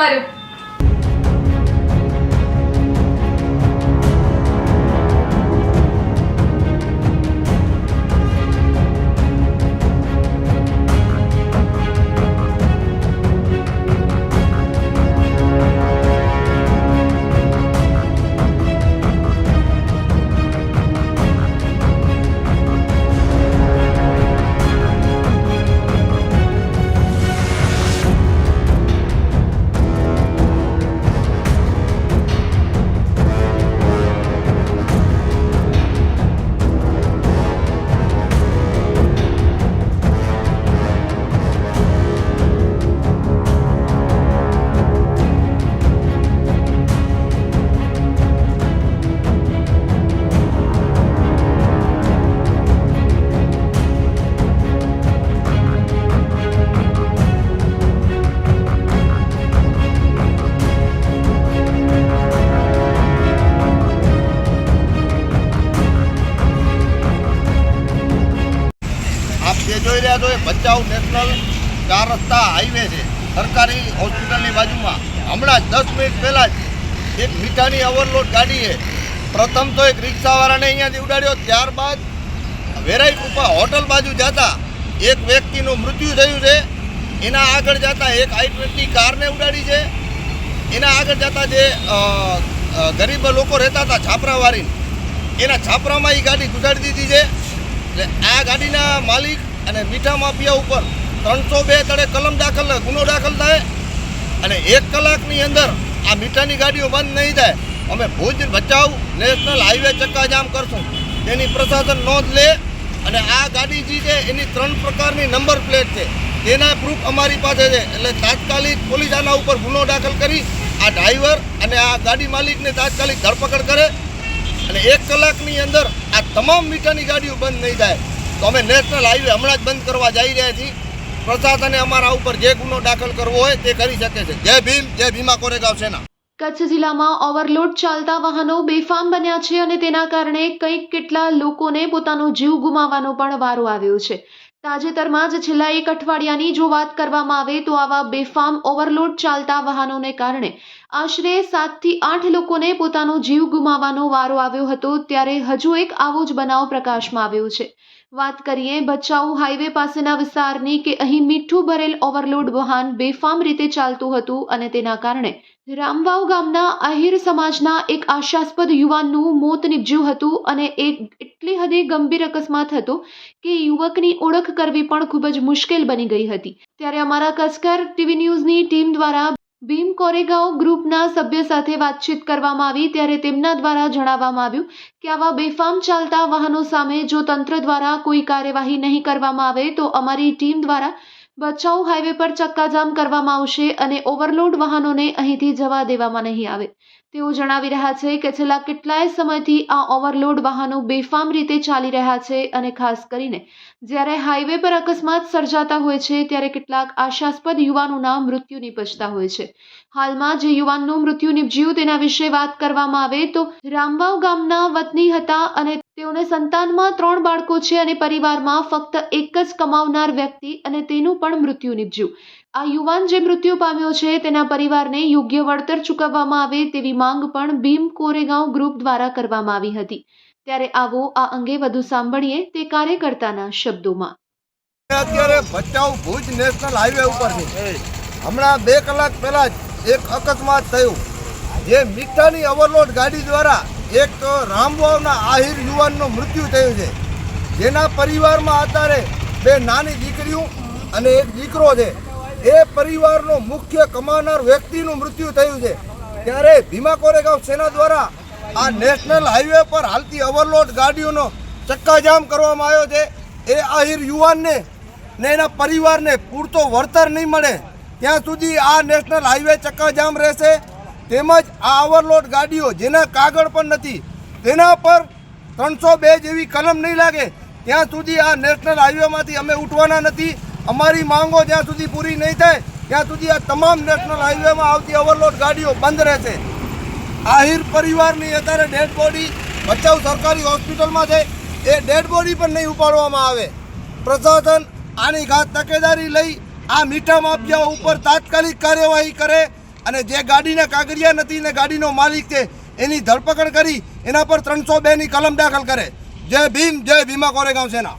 വരും જો એ ભચાઉ નેશનલ ચાર રસ્તા હાઈવે છે. સરકારી હોસ્પિટલની બાજુમાં. હમણાં દસ મિનિટ પહેલાં જ એક મીઠાની ઓવરલોડ ગાડીએ પ્રથમ તો એક રિક્ષાવાળાને અહીંયાથી ઉડાડ્યો, ત્યારબાદ વેરાઈ કૃપા હોટલ બાજુ જતા એક વ્યક્તિનું મૃત્યુ થયું છે. એના આગળ જતા એક આઈ ટ્વેન્ટી કારને ઉડાડી છે. એના આગળ જતા જે ગરીબ લોકો રહેતા હતા છાપરાવાળી એના છાપરામાં એ ગાડી ગુજાડી દીધી છે. એટલે આ ગાડીના માલિક અને મીઠા માફિયા ઉપર ત્રણસો બે તળે કલમ દાખલ ગુનો દાખલ થાય. અને એક કલાકની અંદર આ મીઠાની ગાડીઓ બંધ નહીં થાય. અમે ભુજ ભચાઉ નેશનલ હાઈવે ચક્કાજામ કરશું. તેની પ્રશાસન નોંધ લે અને આ ગાડી જે છે, એની ત્રણ પ્રકારની નંબર પ્લેટ છે. તેના પ્રૂફ અમારી પાસે છે. એટલે તાત્કાલિક પોલીસ આના ઉપર ગુનો દાખલ કરી, આ ડ્રાઈવર અને આ ગાડી માલિકને તાત્કાલિક ધરપકડ કરે. અને એક કલાકની અંદર આ તમામ મીઠાની ગાડીઓ બંધ નહીં થાય. તો અમે નેશનલ હાઈવે હમણાં જ બંધ કરવા જઈ રહ્યા છીએ. પ્રશાસને અમારા ઉપર જે ગુનો દાખલ કરવો હોય તે કરી શકે છે. જય ભીમ, જય ભીમા કોરેગાંવ સેના. કચ્છ જિલ્લામાં ઓવરલોડ ચાલતા વાહનો બેફામ બન્યા છે અને તેના કારણે કંઈક કેટલા લોકોને પોતાનો જીવ ગુમાવવાનો પણ વારો આવ્યો છે. તાજેતરમાં જ છેલ્લા એક અઠવાડિયાની જો વાત કરવામાં આવે તો આવા બેફામ ઓવરલોડ ચાલતા વાહનોને કારણે આશરે સાતથી આઠ લોકોને પોતાનો જીવ ગુમાવવાનો વારો આવ્યો હતો, ત્યારે હજુ એક આવો જ બનાવ પ્રકાશમાં આવ્યો છે. વાત કરીએ, ભચાઉ હાઈવે પાસેના વિસ્તારની કે અહીં મીઠું ભરેલ ઓવરલોડ વાહન બેફામ રીતે ચાલતું હતું અને તેના કારણે રામવાવ ગામના આહિર સમાજના એક આશાસ્પદ યુવાનનું મોત નીપજ્યું હતું અને એક એટલી હદે ગંભીર અકસ્માત હતો કે યુવકની ઓળખ કરવી પણ ખૂબ જ મુશ્કેલ બની ગઈ હતી. ત્યારે અમારા કસ્કર ટીવી ન્યૂઝની ટીમ દ્વારા ભીમ કોરેગાંવ ગ્રુપના સભ્ય સાથે વાતચીત કરવામાં આવી ત્યારે તેમના દ્વારા જણાવવામાં આવ્યું કે આવા બેફામ ચાલતા વાહનો સામે જો તંત્ર દ્વારા કોઈ કાર્યવાહી નહીં કરવામાં આવે તો અમારી ટીમ દ્વારા બચાવ હાઈવે પર ચક્કાજામ કરવામાં આવશે અને ઓવરલોડ વાહનોને અહીંથી જવા દેવામાં નહીં આવે. તેઓ જણાવી રહ્યા છે કે છેલ્લા કેટલાય સમયથી આ ઓવરલોડ વાહનો બેફામ રીતે ચાલી રહ્યા છે અને ખાસ કરીને જ્યારે હાઈવે પર અકસ્માત સર્જાતા હોય છે ત્યારે કેટલાક આશાસ્પદ યુવાનોના મૃત્યુ નિપજતા હોય છે. હાલમાં જે યુવાનનું મૃત્યુ નિપજ્યું તેના વિશે વાત કરવામાં આવે તો રામવાવ ગામના વતની હતા અને તેઓને સંતાનમાં ત્રણ બાળકો છે અને પરિવારમાં ફક્ત એક જ કમાવનાર વ્યક્તિ અને તેનું પણ મૃત્યુ નિપજ્યું. આ યુવાન જે મૃત્યુ પામ્યો છે, તેના પરિવારને યોગ્ય વળતર ચૂકવવામાં આવે તેવી માંગ પણ ભીમ કોરેગાંવ ગ્રુપ દ્વારા કરવામાં આવી હતી. ત્યારે આવો આ અંગે વધુ સાંભળીએ તે કાર્યકર્તાના શબ્દોમાં. અત્યારે ભચાઉ ભુજ નેશનલ હાઈવે ઉપર હમણાં બે કલાક પહેલા એક અકસ્માત થયું. જે મીઠાની ઓવરલોડ ગાડી દ્વારા એક રામવાવના આહિર યુવાનનું મૃત્યુ થયું છે. જેના પરિવારમાં અત્યારે બે નાની દીકરીઓ અને એક દીકરો છે. એ પરિવારનો મુખ્ય કમાનાર વ્યક્તિનું મૃત્યુ થયું છે. ત્યારે ભીમા કોરેગાંવ સેના દ્વારા આ નેશનલ હાઈવે પર હાલતી ઓવરલોડ ગાડીઓનો ચક્કાજામ કરવામાં આવ્યો છે. એ આહિર યુવાનને ને એના પરિવારને પૂરતો વળતર નહીં મળે. ત્યાં સુધી આ નેશનલ હાઈવે ચક્કાજામ રહેશે. તેમજ આ ઓવરલોડ ગાડીઓ જેના કાગળ પણ નથી, તેના પર ત્રણસો બે જેવી કલમ નહીં લાગે, ત્યાં સુધી આ નેશનલ હાઈવેમાંથી અમે ઉઠવાના નથી. અમારી માંગો જ્યાં સુધી પૂરી નહીં થાય, ત્યાં સુધી આ તમામ નેશનલ હાઈવેમાં આવતી ઓવરલોડ ગાડીઓ બંધ રહેશે. આહિર પરિવારની અત્યારે ડેડ બોડી ભચાઉ સરકારી હોસ્પિટલમાં છે. એ ડેડ બોડી પણ નહીં ઉપાડવામાં આવે. પ્રશાસન આની ઘાત તકેદારી લઈ આ મીઠા માફિયાઓ ઉપર તાત્કાલિક કાર્યવાહી કરે. અને જે ગાડીના કાગળિયા નથી ને ગાડીનો માલિક છે, એની ધરપકડ કરી એના પર ત્રણસો બેની કલમ દાખલ કરે. જય ભીમ, જય ભીમા કોરેગાંવ સેના.